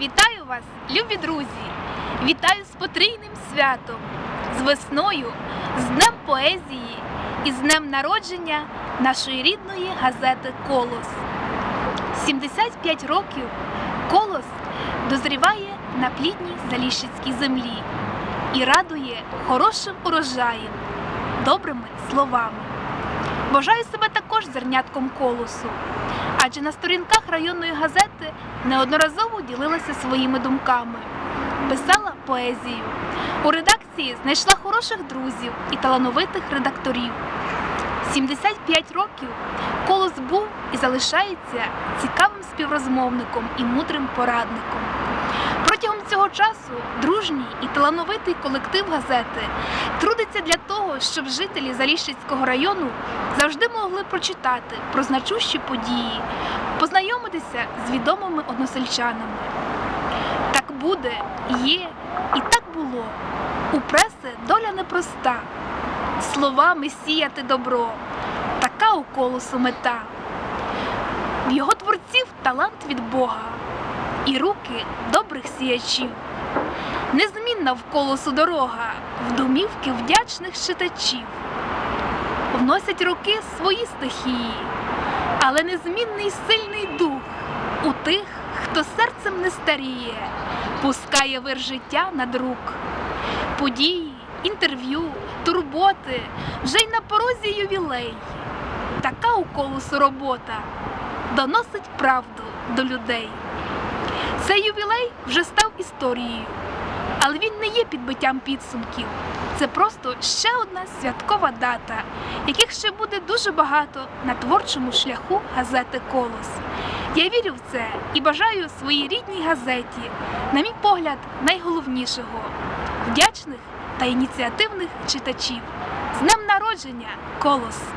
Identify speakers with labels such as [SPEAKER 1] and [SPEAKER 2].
[SPEAKER 1] Вітаю вас, любі друзі! Вітаю з потрійним святом, з весною, з Днем поезії і з днем народження нашої рідної газети Колос. 75 років колос дозріває на плідній заліщицькій землі і радує хорошим урожаєм, добрими словами. Бажаю себе також зернятком колосу, адже на сторінках районної газети неодноразово ділилася своїми думками, писала поезію. У редакції знайшла хороших друзів і талановитих редакторів. 75 років колос був і залишається цікавим співрозмовником і мудрим порадником. Протягом цього часу дружній і талановитий колектив газети трудиться для того, щоб жителі Заліщицького району завжди могли прочитати про значущі події, познайомитися з відомими односельчанами. Так буде, є і так було. У преси доля непроста. Словами сіяти добро, така у колосу мета. В його творців талант від Бога і руки добрих сіячів. Незмінна в колосу дорога, в домівки вдячних читачів. Вносять роки свої стихії, але незмінний сильний дух у тих, хто серцем не старіє, пускає вир життя на друк. Події, інтерв'ю, турботи, вже й на порозі ювілей. Така у колосу робота доносить правду до людей. Цей ювілей вже став історією, але він не є підбиттям підсумків. Це просто ще одна святкова дата, яких ще буде дуже багато на творчому шляху газети Колос. Я вірю в це і бажаю своїй рідній газеті, на мій погляд, найголовнішого вдячних та ініціативних читачів. З днем народження, Колос!